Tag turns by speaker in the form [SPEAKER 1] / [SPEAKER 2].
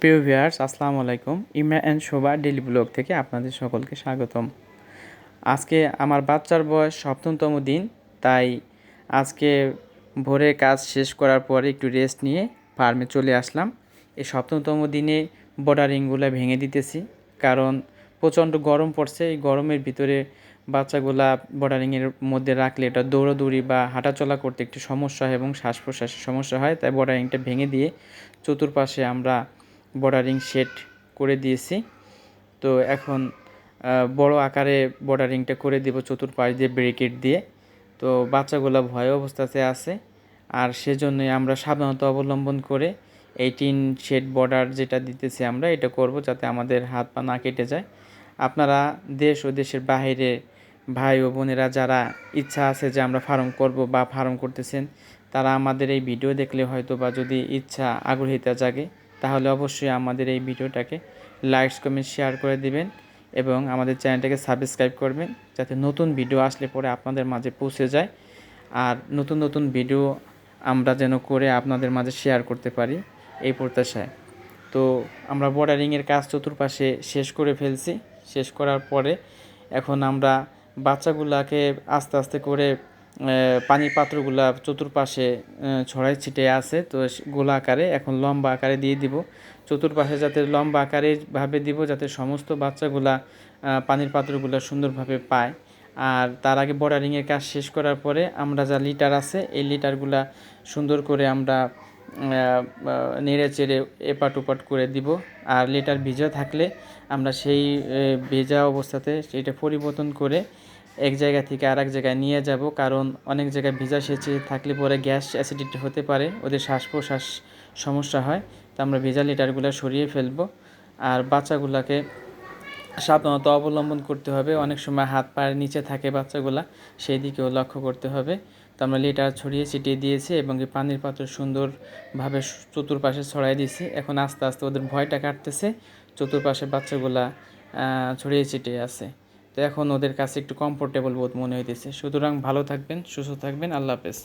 [SPEAKER 1] প্রিয় ভিউয়ার্স, আসসালামু আলাইকুম। Imra and Shobha daily blog থেকে আপনাদের সকলকে স্বাগতম। আজকে আমার বাচ্চার বয়স সপ্তমতম দিন, তাই আজকে ভোরে কাজ শেষ করার পরে একটু রেস্ট নিয়ে ফার্মে চলে আসলাম। এই সপ্তমতম দিনে বর্ডারিংগুলো ভেঙে দিতেছি, কারণ প্রচণ্ড গরম পড়ছে। এই গরমের ভিতরে বাচ্চাগুলা বর্ডারিংয়ের মধ্যে রাখলে এটা দৌড়াদৌড়ি বা হাঁটাচলা করতে একটু সমস্যা হয় এবং শ্বাস প্রশ্বাসের সমস্যা হয়। তাই বর্ডারিংটা ভেঙে দিয়ে চতুর্পাশে আমরা বর্ডারিং সেট করে দিয়েছি। তো এখন বড় আকারে বর্ডারিংটা করে দেব চতুর্পাশ দিয়ে ব্রেকেট দিয়ে। তো বাচ্চাগুলো ভয় অবস্থাতে আছে। আর সেজন্যই আমরা সাবধানতা অবলম্বন করে এই টিন শেড বর্ডার যেটা দিতেছি আমরা, এটা করব যাতে আমাদের হাত পা না কেটে যায়। আপনারা দেশ ও দেশের বাহিরে ভাই ও বোনেরা যারা ইচ্ছা আছে যে আমরা ফার্ম করব বা ফার্ম করতেছেন, তারা আমাদের এই ভিডিও দেখলে হয়তো বা যদি ইচ্ছা আগ্রহিতা জাগে তাহলে অবশ্যই আমাদের এই ভিডিওটাকে লাইকস কমেন্ট শেয়ার করে দিবেন এবং আমাদের চ্যানেলটাকে সাবস্ক্রাইব করবেন যাতে নতুন ভিডিও আসলে পরে আপনাদের মাঝে পৌঁছে যায়। আর নতুন নতুন ভিডিও আমরা যেন করে আপনাদের মাঝে শেয়ার করতে পারি এই প্রত্যাশায়। তো আমরা বর্ডারিংয়ের কাজ চতুর্পাশে শেষ করে ফেলছি। শেষ করার পরে এখন আমরা বাচ্চাগুলাকে আস্তে আস্তে করে পানির পাত্রগুলা চতুর্পাশে ছড়াই ছিটে আছে, তো গোলা আকারে, এখন লম্বা আকারে দিয়ে দিব। চতুর্পাশে যাতে লম্বা আকারে ভাবে দিব, যাতে সমস্ত বাচ্চাগুলা পানির পাত্রগুলো সুন্দরভাবে পায়। আর তার আগে বর্ডারিংয়ের কাজ শেষ করার পরে আমরা যা লিটার আছে, এই লিটারগুলা সুন্দর করে আমরা নেড়ে চেড়ে এপাট ওপাট করে দিব। আর লিটার ভিজা থাকলে আমরা সেই ভেজা অবস্থাতে সেটা পরিবর্তন করে এক জায়গা থেকে আর এক জায়গায় নিয়ে যাব, কারণ অনেক জায়গায় ভিজা সেচে থাকলে পরে গ্যাস অ্যাসিডিটি হতে পারে, ওদের শ্বাস প্রশ্বাস সমস্যা হয়, তো আমরা ভেজা লিটারগুলো সরিয়ে ফেলব। আর বাচ্চাগুলোকে সাবধানতা অবলম্বন করতে হবে, অনেক সময় হাত পায়ের নিচে থাকে বাচ্চাগুলা সেই দিকেও লক্ষ্য করতে হবে। তো আমরা লিটার ছড়িয়ে ছিটিয়ে দিয়েছি এবং এই পানির পাত্র সুন্দরভাবে চতুর্পাশে ছড়াই দিয়েছি। এখন আস্তে আস্তে ওদের ভয়টা কাটতেছে, চতুর্পাশে বাচ্চাগুলা ছড়িয়ে ছিটিয়ে আছে। তো এখন ওদের কাছে একটু কমফোর্টেবল বোধ মনে হইতেছে। সুতরাং ভালো থাকবেন, সুস্থ থাকবেন, আল্লাহ হাফেজ।